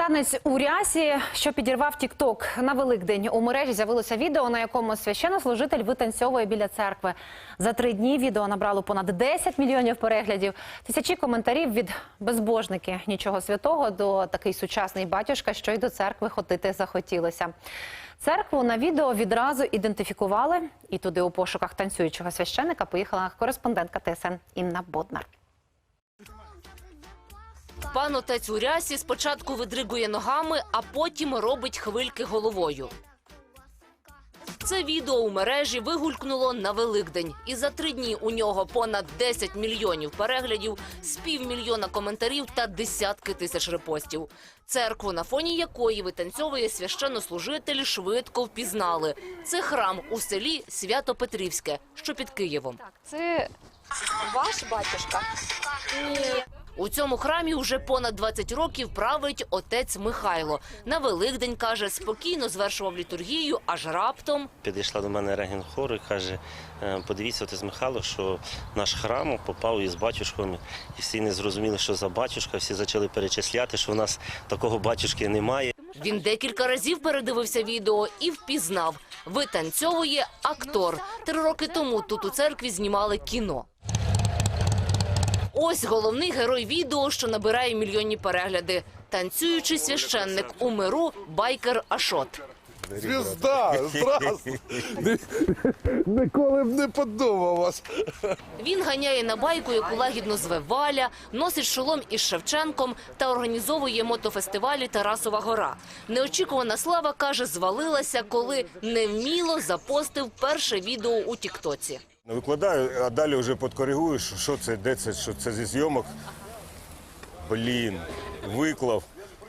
Танець у рясі, що підірвав Тікток на Великдень. У мережі з'явилося відео, на якому священнослужитель витанцьовує біля церкви. За три дні відео набрало понад 10 мільйонів переглядів. Тисячі коментарів від безбожники. Нічого святого до такий сучасний батюшка, що й до церкви ходити захотілося. Церкву на відео відразу ідентифікували, і туди у пошуках танцюючого священика поїхала кореспондентка ТСН Інна Боднар. Пан отець у рясі спочатку видригує ногами, а потім робить хвильки головою. Це відео у мережі вигулькнуло на Великдень. І за три дні у нього понад 10 мільйонів переглядів, з півмільйона коментарів та десятки тисяч репостів. Церкву, на фоні якої витанцьовує священнослужитель, швидко впізнали. Це храм у селі Свято-Петрівське, що під Києвом. Це ваш батюшка? У цьому храмі вже понад 20 років править отець Михайло. На Великдень каже, спокійно звершував літургію, аж раптом Підійшла до мене регін хору і каже: «Е, подивіться, отець Михайло, що наш храм попав із батюшком, і всі не зрозуміли, що за батюшка. Всі почали перечисляти, що в нас такого батюшки немає. він декілька разів передивився відео і впізнав. Витанцьовує актор. Три роки тому тут у церкві знімали кіно. Ось головний герой відео, що набирає мільйонні перегляди. Танцюючий священник у миру байкер Ашот. Звізда! Здравствуй! Ніколи б не подумав вас. Він ганяє на байку, яку лагідно зве Валя, носить шолом із Шевченком та організовує мотофестивалі Тарасова гора. Неочікувана слава каже, звалилася, коли невміло запостив перше відео у Тіктоці. Викладаю, а далі вже подкоригую, що, що це, де це, що це зі зйомок. Блін, виклав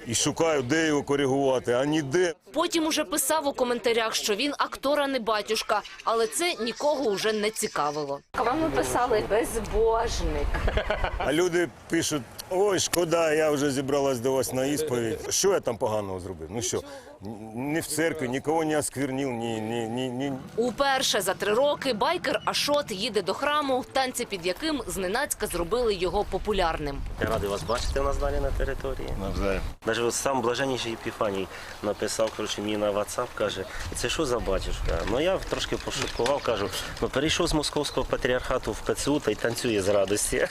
і шукаю, де його коригувати, а ніде. Потім уже писав у коментарях, що він актора не батюшка, але це нікого вже не цікавило. Вам написали безбожник. А люди пишуть: ой, шкода, я вже зібралась до вас на ісповідь. Що я там поганого зробив? Ну що, ні в церкві, нікого не осквернив, ні, ні, ні, ні. Уперше за три роки байкер Ашот їде до храму, танці під яким зненацька зробили його популярним. Я радий вас бачити у нас далі на території. Навзаєм. Навіть сам блаженніший Епіфаній написав коротше, мені на WhatsApp, каже, це що за батюшка? Ну я трошки пошуткував, кажу, ну перейшов з московського патріархату в ПЦУ та й танцює з радості.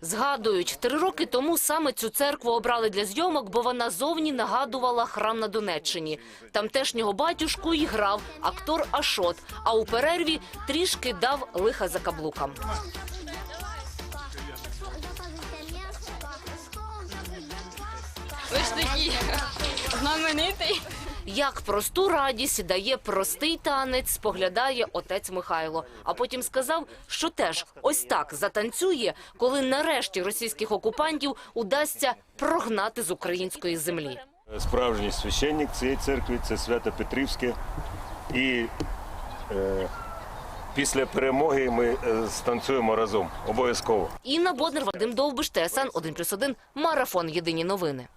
Згадують, три роки тому саме цю церкву обрали для зйомок, бо вона зовні нагадувала храм на Донеччині. Тамтешнього батюшку і грав актор Ашот, а у перерві трішки дав лиха за каблукам. Ви ж такий знаменитий. Як просту радість дає простий танець, споглядає отець Михайло. А потім сказав, що теж ось так затанцює, коли нарешті російських окупантів удасться прогнати з української землі. Справжній священник цієї церкви це Свято Петрівське. І е, після перемоги ми е, станцюємо разом обов'язково. Інна Боднер, Вадим Довбиш, ТСН 1+,1, Марафон. Єдині новини.